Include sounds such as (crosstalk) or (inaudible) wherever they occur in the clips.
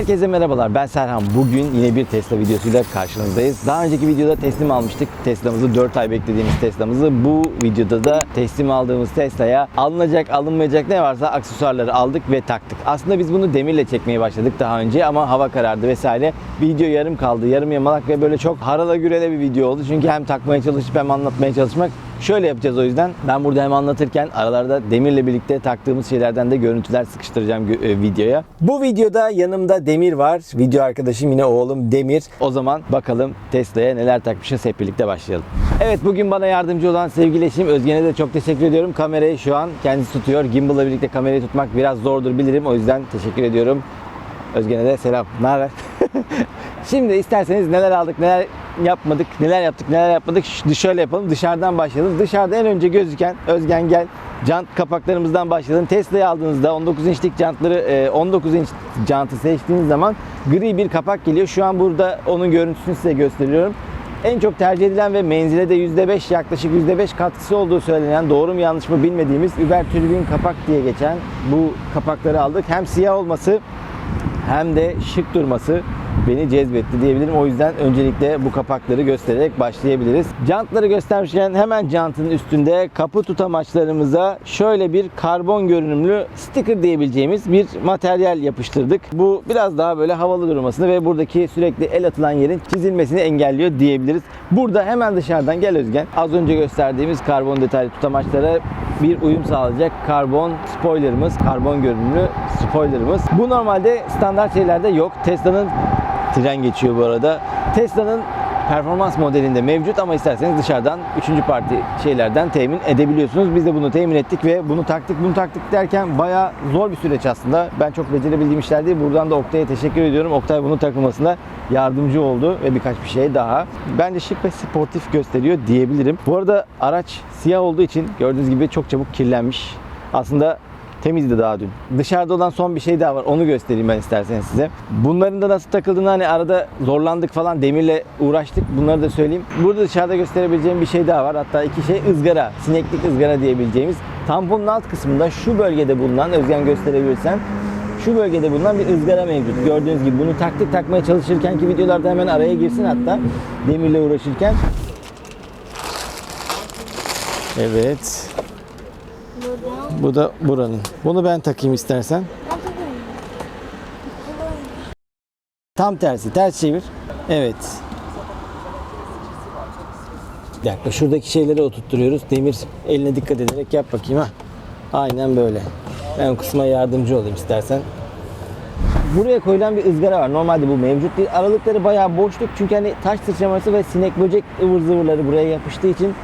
Herkese merhabalar ben Serhan. Bugün yine bir Tesla videosuyla karşınızdayız. Daha önceki videoda teslim almıştık Tesla'mızı 4 ay beklediğimiz Tesla'mızı. Bu videoda da teslim aldığımız Tesla'ya alınacak alınmayacak ne varsa aksesuarları aldık ve taktık. Aslında biz bunu demirle çekmeye başladık daha önce ama hava karardı vesaire. Video yarım kaldı yarım yamalak ve böyle çok harala gürele bir video oldu. Çünkü hem takmaya çalışıp hem anlatmaya çalışmak Şöyle yapacağız o yüzden. Ben burada hem anlatırken aralarda Demir'le birlikte taktığımız şeylerden de görüntüler sıkıştıracağım e, videoya. Bu videoda yanımda Demir var. Video arkadaşım yine oğlum Demir. O zaman bakalım Tesla'ya neler takmışız hep birlikte başlayalım. Evet bugün bana yardımcı olan sevgili eşim Özgen'e de çok teşekkür ediyorum. Kamerayı şu an kendisi tutuyor. Gimbal'la birlikte kamerayı tutmak biraz zordur bilirim. O yüzden teşekkür ediyorum. Özgen'e de selam. Ne haber? (laughs) Şimdi isterseniz neler aldık, neler yapmadık, neler yaptık, neler yapmadık şöyle yapalım. Dışarıdan başlayalım. Dışarıda en önce gözüken Özgen gel. Jant kapaklarımızdan başlayalım. Tesla'yı aldığınızda 19 inçlik jantları e, 19 inç jantı seçtiğiniz zaman gri bir kapak geliyor. Şu an burada onun görüntüsünü size gösteriyorum. En çok tercih edilen ve menzile de %5 yaklaşık %5 katkısı olduğu söylenen doğru mu yanlış mı bilmediğimiz Uber Turbine kapak diye geçen bu kapakları aldık. Hem siyah olması hem de şık durması beni cezbetti diyebilirim. O yüzden öncelikle bu kapakları göstererek başlayabiliriz. Jantları göstermişken hemen jantın üstünde kapı tutamaçlarımıza şöyle bir karbon görünümlü sticker diyebileceğimiz bir materyal yapıştırdık. Bu biraz daha böyle havalı durmasını ve buradaki sürekli el atılan yerin çizilmesini engelliyor diyebiliriz. Burada hemen dışarıdan gel Özgen. Az önce gösterdiğimiz karbon detaylı tutamaçlara bir uyum sağlayacak karbon spoilerımız, karbon görünümlü spoilerımız. Bu normalde standart şeylerde yok. Tesla'nın tren geçiyor bu arada. Tesla'nın performans modelinde mevcut ama isterseniz dışarıdan 3. parti şeylerden temin edebiliyorsunuz. Biz de bunu temin ettik ve bunu taktık. Bunu taktık derken bayağı zor bir süreç aslında. Ben çok becerebildiğim işler değil. Buradan da Oktay'a teşekkür ediyorum. Oktay bunu takılmasına yardımcı oldu ve birkaç bir şey daha. Bence şık ve sportif gösteriyor diyebilirim. Bu arada araç siyah olduğu için gördüğünüz gibi çok çabuk kirlenmiş. Aslında temizdi daha dün. Dışarıda olan son bir şey daha var. Onu göstereyim ben isterseniz size. Bunların da nasıl takıldığını hani arada zorlandık falan demirle uğraştık. Bunları da söyleyeyim. Burada dışarıda gösterebileceğim bir şey daha var. Hatta iki şey ızgara. Sineklik ızgara diyebileceğimiz. Tamponun alt kısmında şu bölgede bulunan Özgen gösterebilirsen şu bölgede bulunan bir ızgara mevcut. Gördüğünüz gibi bunu taktık takmaya çalışırken ki videolarda hemen araya girsin hatta demirle uğraşırken. Evet. Bu da buranın. Bunu ben takayım istersen. Tam tersi. Ters çevir. Evet. Bir dakika şuradaki şeyleri oturtturuyoruz. Demir eline dikkat ederek yap bakayım ha. Aynen böyle. Ben kısma yardımcı olayım istersen. Buraya koyulan bir ızgara var. Normalde bu mevcut değil. Aralıkları bayağı boşluk. Çünkü hani taş sıçraması ve sinek böcek ıvır zıvırları buraya yapıştığı için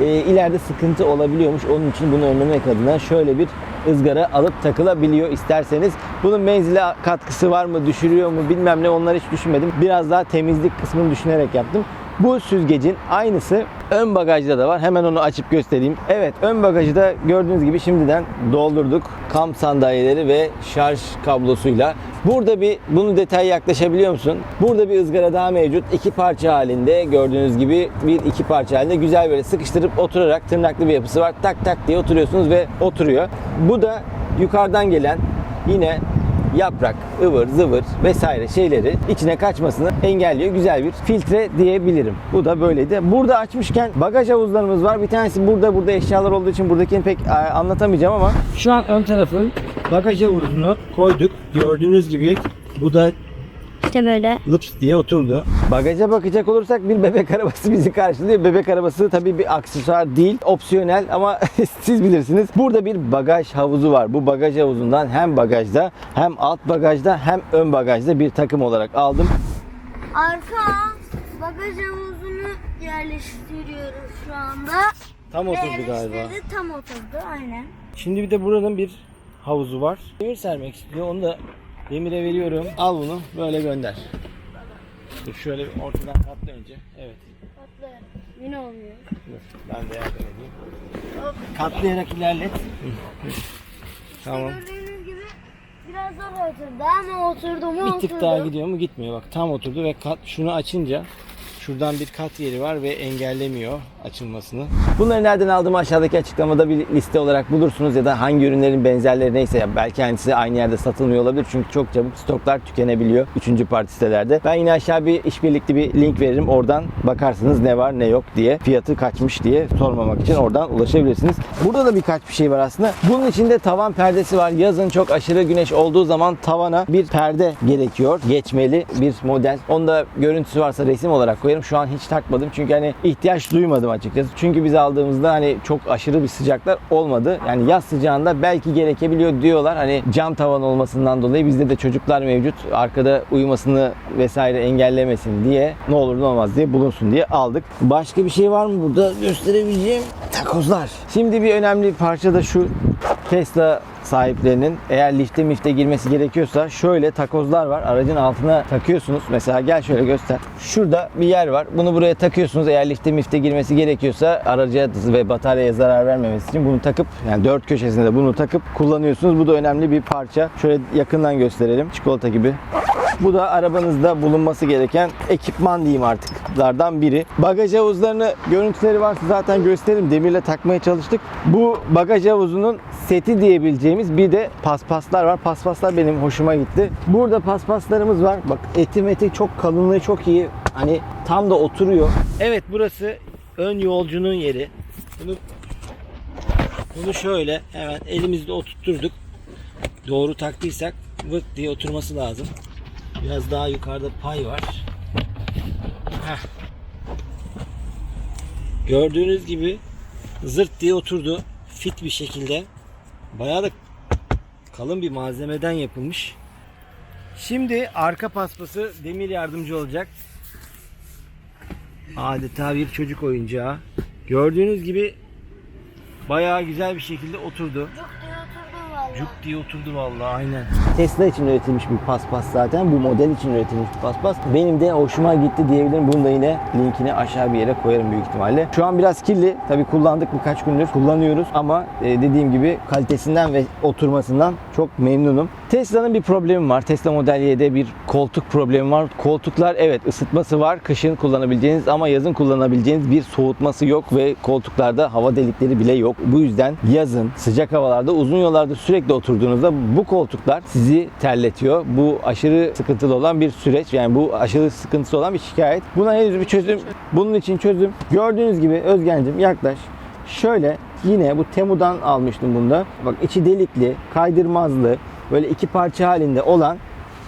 e, ileride sıkıntı olabiliyormuş. Onun için bunu önlemek adına şöyle bir ızgara alıp takılabiliyor isterseniz. Bunun menzile katkısı var mı, düşürüyor mu bilmem ne onları hiç düşünmedim. Biraz daha temizlik kısmını düşünerek yaptım. Bu süzgecin aynısı ön bagajda da var. Hemen onu açıp göstereyim. Evet ön bagajı da gördüğünüz gibi şimdiden doldurduk. Kamp sandalyeleri ve şarj kablosuyla. Burada bir bunu detay yaklaşabiliyor musun? Burada bir ızgara daha mevcut. iki parça halinde gördüğünüz gibi bir iki parça halinde güzel böyle sıkıştırıp oturarak tırnaklı bir yapısı var. Tak tak diye oturuyorsunuz ve oturuyor. Bu da yukarıdan gelen yine yaprak, ıvır, zıvır vesaire şeyleri içine kaçmasını engelliyor. Güzel bir filtre diyebilirim. Bu da böyleydi. Burada açmışken bagaj havuzlarımız var. Bir tanesi burada burada eşyalar olduğu için buradakini pek e, anlatamayacağım ama şu an ön tarafın bagaj havuzunu koyduk. Gördüğünüz gibi bu da İşte böyle. lıps diye oturdu. Bagaja bakacak olursak bir bebek arabası bizi karşılıyor. Bebek arabası tabii bir aksesuar değil, opsiyonel ama (laughs) siz bilirsiniz. Burada bir bagaj havuzu var. Bu bagaj havuzundan hem bagajda hem alt bagajda hem ön bagajda bir takım olarak aldım. Arka bagaj havuzunu yerleştiriyoruz şu anda. Tam oturdu galiba. tam oturdu aynen. Şimdi bir de buranın bir havuzu var. Demir sermek istiyor. Onu da Demir'e veriyorum. Al bunu böyle gönder. Dur şöyle bir ortadan katla önce. Evet. Tatlı. Yine olmuyor. Dur ben de yardım edeyim. Katlayarak ilerlet. Tamam. Gördüğünüz gibi biraz zor oturdu ama oturdu mu Bir oturdu. tık daha gidiyor mu gitmiyor bak tam oturdu ve kat şunu açınca Şuradan bir kat yeri var ve engellemiyor açılmasını. Bunları nereden aldığımı aşağıdaki açıklamada bir liste olarak bulursunuz ya da hangi ürünlerin benzerleri neyse belki kendisi aynı yerde satılmıyor olabilir çünkü çok çabuk stoklar tükenebiliyor 3. parti sitelerde. Ben yine aşağı bir işbirlikli bir link veririm. Oradan bakarsınız ne var ne yok diye fiyatı kaçmış diye sormamak için oradan ulaşabilirsiniz. Burada da birkaç bir şey var aslında. Bunun içinde tavan perdesi var. Yazın çok aşırı güneş olduğu zaman tavana bir perde gerekiyor. Geçmeli bir model. Onda görüntüsü varsa resim olarak koyarım. Şu an hiç takmadım çünkü hani ihtiyaç duymadım açıkçası. Çünkü biz aldığımızda hani çok aşırı bir sıcaklar olmadı. Yani yaz sıcağında belki gerekebiliyor diyorlar. Hani cam tavan olmasından dolayı bizde de çocuklar mevcut. Arkada uyumasını vesaire engellemesin diye ne olur ne olmaz diye bulunsun diye aldık. Başka bir şey var mı burada gösterebileceğim? Takozlar. Şimdi bir önemli parça da şu Tesla sahiplerinin eğer lifte mifte girmesi gerekiyorsa şöyle takozlar var. Aracın altına takıyorsunuz. Mesela gel şöyle göster. Şurada bir yer var. Bunu buraya takıyorsunuz. Eğer lifte mifte girmesi gerekiyorsa araca ve bataryaya zarar vermemesi için bunu takıp yani dört köşesinde de bunu takıp kullanıyorsunuz. Bu da önemli bir parça. Şöyle yakından gösterelim. Çikolata gibi. Bu da arabanızda bulunması gereken ekipman diyeyim artıklardan biri. Bagaj havuzlarını görüntüleri varsa zaten gösteririm. Demirle takmaya çalıştık. Bu bagaj havuzunun seti diyebileceğimiz bir de paspaslar var. Paspaslar benim hoşuma gitti. Burada paspaslarımız var. Bak eti meti çok kalınlığı çok iyi. Hani tam da oturuyor. Evet burası ön yolcunun yeri. Bunu bunu şöyle hemen elimizde oturtturduk. Doğru taktıysak vık diye oturması lazım. Biraz daha yukarıda pay var. Heh. Gördüğünüz gibi zırt diye oturdu. Fit bir şekilde. Bayağı da kalın bir malzemeden yapılmış. Şimdi arka paspası demir yardımcı olacak. Adeta bir çocuk oyuncağı. Gördüğünüz gibi bayağı güzel bir şekilde oturdu. Çok diye oturdu valla. Cuk diye oturdu vallahi aynen. Tesla için üretilmiş bir paspas zaten. Bu model için üretilmiş bir paspas. Benim de hoşuma gitti diyebilirim. Bunu da yine linkini aşağı bir yere koyarım büyük ihtimalle. Şu an biraz kirli. Tabii kullandık birkaç gündür. Kullanıyoruz ama e, dediğim gibi kalitesinden ve oturmasından çok memnunum. Tesla'nın bir problemi var. Tesla Model Y'de bir koltuk problemi var. Koltuklar evet ısıtması var. Kışın kullanabileceğiniz ama yazın kullanabileceğiniz bir soğutması yok ve koltuklarda hava delikleri bile yok. Bu yüzden yazın sıcak havalarda uzun yollarda sürekli oturduğunuzda bu koltuklar sizi terletiyor. Bu aşırı sıkıntılı olan bir süreç. Yani bu aşırı sıkıntısı olan bir şikayet. Buna henüz bir çözüm. Bunun için çözüm. Gördüğünüz gibi Özgen'cim yaklaş. Şöyle yine bu Temu'dan almıştım bunda. Bak içi delikli, kaydırmazlı, böyle iki parça halinde olan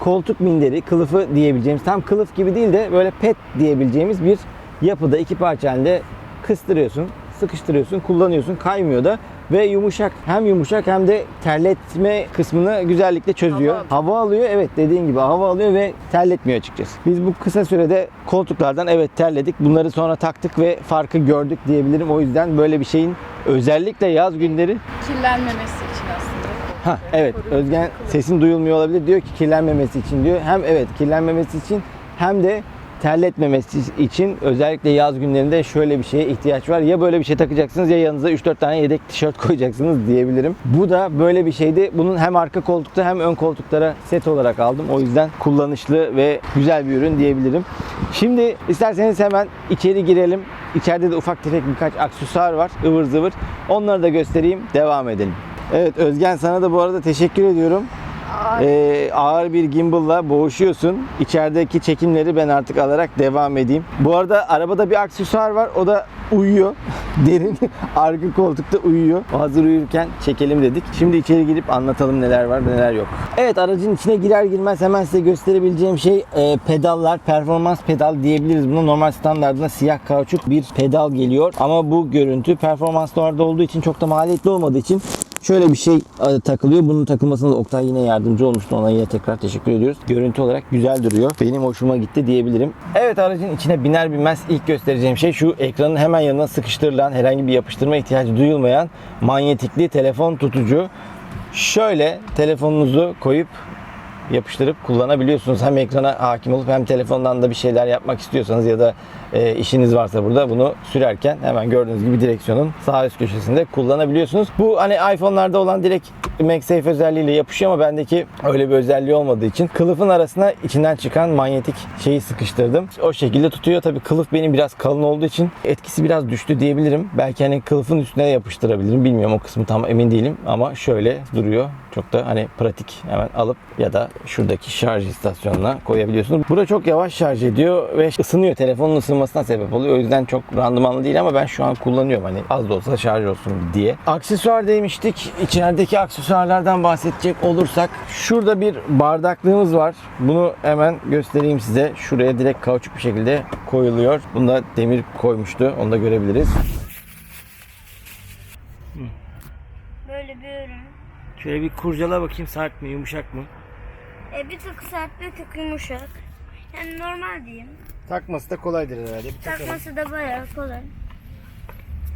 koltuk minderi, kılıfı diyebileceğimiz tam kılıf gibi değil de böyle pet diyebileceğimiz bir yapıda iki parça halinde kıstırıyorsun, sıkıştırıyorsun, kullanıyorsun, kaymıyor da ve yumuşak. Hem yumuşak hem de terletme kısmını güzellikle çözüyor. Hava, alıyor. Evet dediğin gibi hava alıyor ve terletmiyor açıkçası. Biz bu kısa sürede koltuklardan evet terledik. Bunları sonra taktık ve farkı gördük diyebilirim. O yüzden böyle bir şeyin özellikle yaz günleri kirlenmemesi için aslında. Ha evet Özgen sesin duyulmuyor olabilir diyor ki kirlenmemesi için diyor. Hem evet kirlenmemesi için hem de terletmemesi için özellikle yaz günlerinde şöyle bir şeye ihtiyaç var. Ya böyle bir şey takacaksınız ya yanınıza 3-4 tane yedek tişört koyacaksınız diyebilirim. Bu da böyle bir şeydi. Bunun hem arka koltukta hem ön koltuklara set olarak aldım. O yüzden kullanışlı ve güzel bir ürün diyebilirim. Şimdi isterseniz hemen içeri girelim. İçeride de ufak tefek birkaç aksesuar var. ıvır zıvır. Onları da göstereyim. Devam edelim. Evet Özgen sana da bu arada teşekkür ediyorum. Ee, ağır bir gimballa boğuşuyorsun. İçerideki çekimleri ben artık alarak devam edeyim. Bu arada arabada bir aksesuar var. O da uyuyor. (laughs) Derin arka koltukta uyuyor. O hazır uyurken çekelim dedik. Şimdi içeri girip anlatalım neler var neler yok. Evet aracın içine girer girmez hemen size gösterebileceğim şey e, pedallar. Performans pedal diyebiliriz buna. Normal standartında siyah kauçuk bir pedal geliyor. Ama bu görüntü performanslarda olduğu için çok da maliyetli olmadığı için Şöyle bir şey e, takılıyor. Bunun takılmasına da Oktay yine yardımcı olmuştu. Ona yine tekrar teşekkür ediyoruz. Görüntü olarak güzel duruyor. Benim hoşuma gitti diyebilirim. Evet aracın içine biner binmez ilk göstereceğim şey şu ekranın hemen yanına sıkıştırılan herhangi bir yapıştırma ihtiyacı duyulmayan manyetikli telefon tutucu. Şöyle telefonunuzu koyup yapıştırıp kullanabiliyorsunuz. Hem ekrana hakim olup hem telefondan da bir şeyler yapmak istiyorsanız ya da e, işiniz varsa burada bunu sürerken hemen gördüğünüz gibi direksiyonun sağ üst köşesinde kullanabiliyorsunuz. Bu hani iPhone'larda olan direkt MagSafe özelliğiyle yapışıyor ama bendeki öyle bir özelliği olmadığı için kılıfın arasına içinden çıkan manyetik şeyi sıkıştırdım. O şekilde tutuyor. Tabii kılıf benim biraz kalın olduğu için etkisi biraz düştü diyebilirim. Belki hani kılıfın üstüne yapıştırabilirim. Bilmiyorum o kısmı tam emin değilim ama şöyle duruyor. Çok da hani pratik hemen alıp ya da şuradaki şarj istasyonuna koyabiliyorsunuz. Burada çok yavaş şarj ediyor ve ısınıyor. Telefonun ısınmasına sebep oluyor. O yüzden çok randımanlı değil ama ben şu an kullanıyorum. Hani az da olsa şarj olsun diye. Aksesuar demiştik. İçerideki aksesuarlardan bahsedecek olursak şurada bir bardaklığımız var. Bunu hemen göstereyim size. Şuraya direkt kauçuk bir şekilde koyuluyor. Bunda demir koymuştu. Onu da görebiliriz. Böyle bir ürün. Şöyle bir kurcala bakayım sert mi yumuşak mı? E, bir tık sert bir tık yumuşak. Yani normal diyeyim. Takması da kolaydır herhalde. Bir takalım. Takması da bayağı kolay.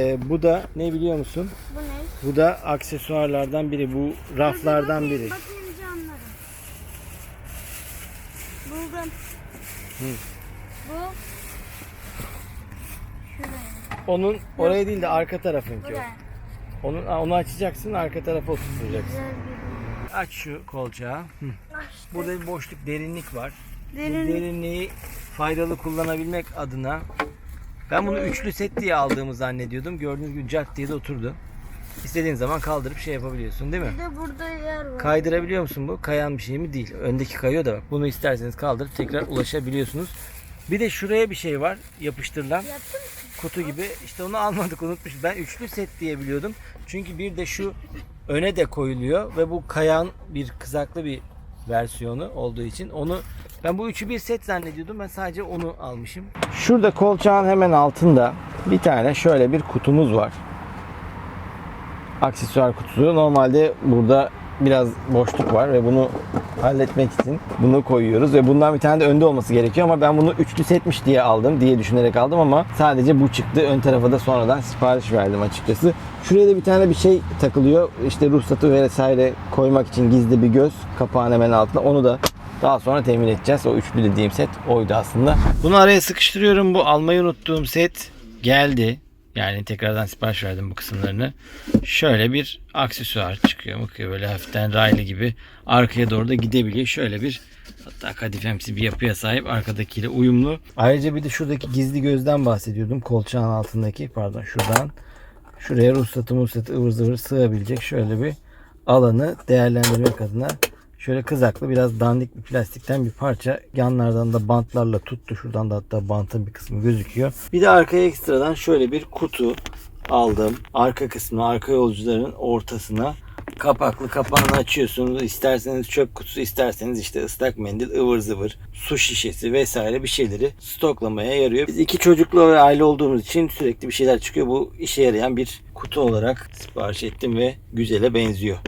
Ee, bu da ne biliyor musun? Bu ne? Bu da aksesuarlardan biri. Bu raflardan Bakayım, biri. Bakayım canlarım. Buldum. Bu. Şuraya. Onun oraya değil de arka tarafınki o. Buraya. Onun, onu açacaksın arka tarafa oturtacaksın. Aç şu kolçağı. Hı. Açtım. Burada bir boşluk derinlik var. Bu Derin. derinliği faydalı kullanabilmek adına ben bunu üçlü set diye aldığımı zannediyordum. Gördüğünüz gibi cart diye de oturdu. İstediğin zaman kaldırıp şey yapabiliyorsun değil mi? Bir de burada yer var. Kaydırabiliyor musun bu? Kayan bir şey mi? Değil. Öndeki kayıyor da bak. Bunu isterseniz kaldırıp tekrar ulaşabiliyorsunuz. Bir de şuraya bir şey var yapıştırılan Yaptın mı? kutu gibi. İşte onu almadık unutmuşuz. Ben üçlü set diye biliyordum. Çünkü bir de şu öne de koyuluyor ve bu kayan bir kızaklı bir versiyonu olduğu için onu ben bu üçü bir set zannediyordum. Ben sadece onu almışım. Şurada kolçağın hemen altında bir tane şöyle bir kutumuz var. Aksesuar kutusu. Normalde burada biraz boşluk var ve bunu halletmek için bunu koyuyoruz ve bundan bir tane de önde olması gerekiyor ama ben bunu üçlü setmiş diye aldım diye düşünerek aldım ama sadece bu çıktı. Ön tarafa da sonradan sipariş verdim açıkçası. Şuraya da bir tane bir şey takılıyor. İşte ruhsatı vesaire koymak için gizli bir göz kapağın hemen altında. Onu da daha sonra temin edeceğiz. O üçlü dediğim set oydu aslında. Bunu araya sıkıştırıyorum. Bu almayı unuttuğum set geldi. Yani tekrardan sipariş verdim bu kısımlarını. Şöyle bir aksesuar çıkıyor. Bakıyor böyle hafiften raylı gibi. Arkaya doğru da gidebiliyor. Şöyle bir hatta kadifemsi bir yapıya sahip. Arkadakiyle uyumlu. Ayrıca bir de şuradaki gizli gözden bahsediyordum. Kolçağın altındaki pardon şuradan. Şuraya ruhsatı ruhsatı ıvır zıvır sığabilecek şöyle bir alanı değerlendirmek adına şöyle kızaklı biraz dandik bir plastikten bir parça yanlardan da bantlarla tuttu. Şuradan da hatta bantın bir kısmı gözüküyor. Bir de arkaya ekstradan şöyle bir kutu aldım. Arka kısmına, arka yolcuların ortasına kapaklı kapağını açıyorsunuz. İsterseniz çöp kutusu, isterseniz işte ıslak mendil, ıvır zıvır, su şişesi vesaire bir şeyleri stoklamaya yarıyor. Biz iki çocuklu ve aile olduğumuz için sürekli bir şeyler çıkıyor. Bu işe yarayan bir kutu olarak sipariş ettim ve güzele benziyor.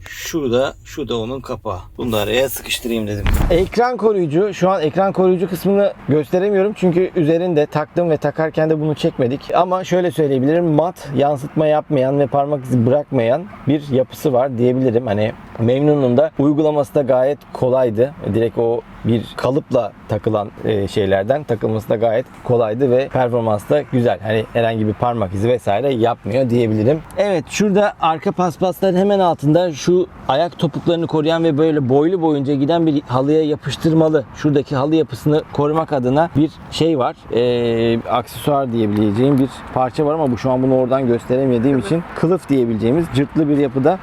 Şurada, şu da onun kapağı. Bunu da araya sıkıştırayım dedim. Ekran koruyucu. Şu an ekran koruyucu kısmını gösteremiyorum. Çünkü üzerinde taktım ve takarken de bunu çekmedik. Ama şöyle söyleyebilirim. Mat, yansıtma yapmayan ve parmak izi bırakmayan bir yapısı var diyebilirim. Hani memnunum da. Uygulaması da gayet kolaydı. Direkt o bir kalıpla takılan e, şeylerden takılması da gayet kolaydı ve performans da güzel. Hani herhangi bir parmak izi vesaire yapmıyor diyebilirim. Evet şurada arka paspasların hemen altında şu ayak topuklarını koruyan ve böyle boylu boyunca giden bir halıya yapıştırmalı. Şuradaki halı yapısını korumak adına bir şey var. E, aksesuar diyebileceğim bir parça var ama bu şu an bunu oradan gösteremediğim için kılıf diyebileceğimiz cırtlı bir yapıda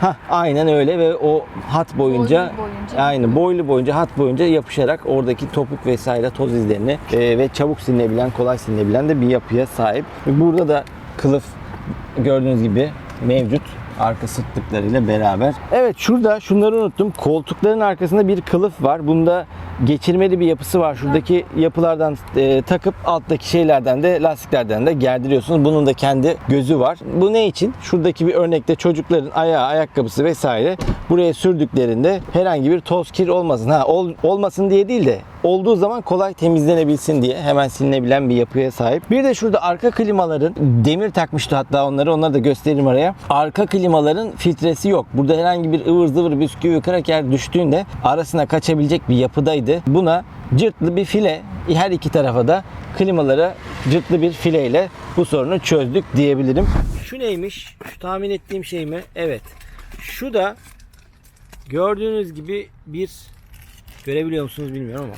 Hah, aynen öyle ve o hat boyunca, Boylu boyunca. aynı boylu boyunca hat boyunca yapışarak oradaki topuk vesaire toz izlerini e, ve çabuk silinebilen, kolay silinebilen de bir yapıya sahip. Burada da kılıf gördüğünüz gibi mevcut arka sırtlıklarıyla beraber. Evet şurada şunları unuttum. Koltukların arkasında bir kılıf var. Bunda geçirmeli bir yapısı var. Şuradaki yapılardan e, takıp alttaki şeylerden de lastiklerden de gerdiriyorsunuz. Bunun da kendi gözü var. Bu ne için? Şuradaki bir örnekte çocukların ayağı, ayakkabısı vesaire buraya sürdüklerinde herhangi bir toz kir olmasın. Ha ol- olmasın diye değil de olduğu zaman kolay temizlenebilsin diye hemen silinebilen bir yapıya sahip. Bir de şurada arka klimaların demir takmıştı hatta onları onları da göstereyim araya. Arka klimaların filtresi yok. Burada herhangi bir ıvır zıvır bisküvi kraker düştüğünde arasına kaçabilecek bir yapıdaydı. Buna cırtlı bir file her iki tarafa da klimalara cırtlı bir fileyle bu sorunu çözdük diyebilirim. Şu neymiş? Şu tahmin ettiğim şey mi? Evet. Şu da gördüğünüz gibi bir görebiliyor musunuz bilmiyorum ama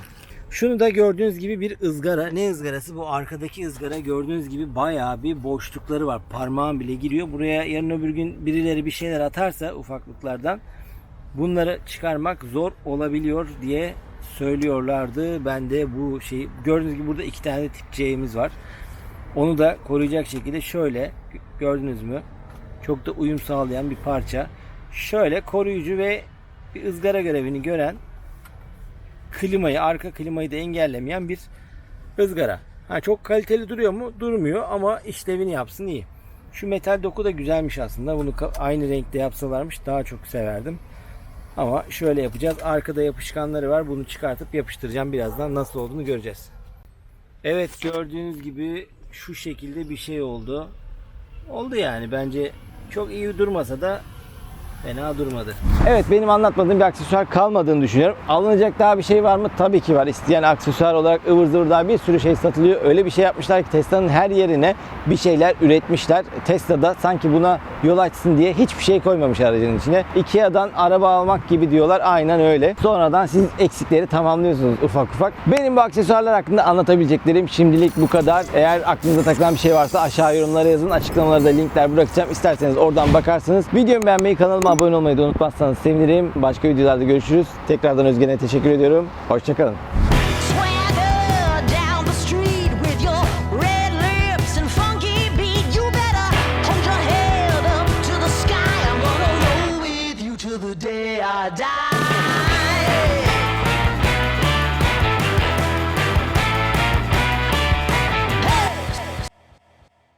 şunu da gördüğünüz gibi bir ızgara. Ne ızgarası? Bu arkadaki ızgara gördüğünüz gibi bayağı bir boşlukları var. Parmağım bile giriyor. Buraya yarın öbür gün birileri bir şeyler atarsa ufaklıklardan bunları çıkarmak zor olabiliyor diye söylüyorlardı. Ben de bu şeyi gördüğünüz gibi burada iki tane tip C'miz var. Onu da koruyacak şekilde şöyle gördünüz mü? Çok da uyum sağlayan bir parça. Şöyle koruyucu ve bir ızgara görevini gören klimayı, arka klimayı da engellemeyen bir ızgara. Ha, çok kaliteli duruyor mu? Durmuyor ama işlevini yapsın iyi. Şu metal doku da güzelmiş aslında. Bunu aynı renkte yapsalarmış daha çok severdim. Ama şöyle yapacağız. Arkada yapışkanları var. Bunu çıkartıp yapıştıracağım. Birazdan nasıl olduğunu göreceğiz. Evet gördüğünüz gibi şu şekilde bir şey oldu. Oldu yani bence çok iyi durmasa da fena durmadı. Evet benim anlatmadığım bir aksesuar kalmadığını düşünüyorum. Alınacak daha bir şey var mı? Tabii ki var. İsteyen aksesuar olarak ıvır zıvır daha bir sürü şey satılıyor. Öyle bir şey yapmışlar ki Tesla'nın her yerine bir şeyler üretmişler. Tesla'da sanki buna yol açsın diye hiçbir şey koymamış aracın içine. Ikea'dan araba almak gibi diyorlar. Aynen öyle. Sonradan siz eksikleri tamamlıyorsunuz ufak ufak. Benim bu aksesuarlar hakkında anlatabileceklerim şimdilik bu kadar. Eğer aklınıza takılan bir şey varsa aşağı yorumlara yazın. Açıklamalarda linkler bırakacağım. İsterseniz oradan bakarsınız. Videomu beğenmeyi, kanalıma abone olmayı da unutmazsanız sevinirim. Başka videolarda görüşürüz. Tekrardan Özgen'e teşekkür ediyorum. Hoşçakalın.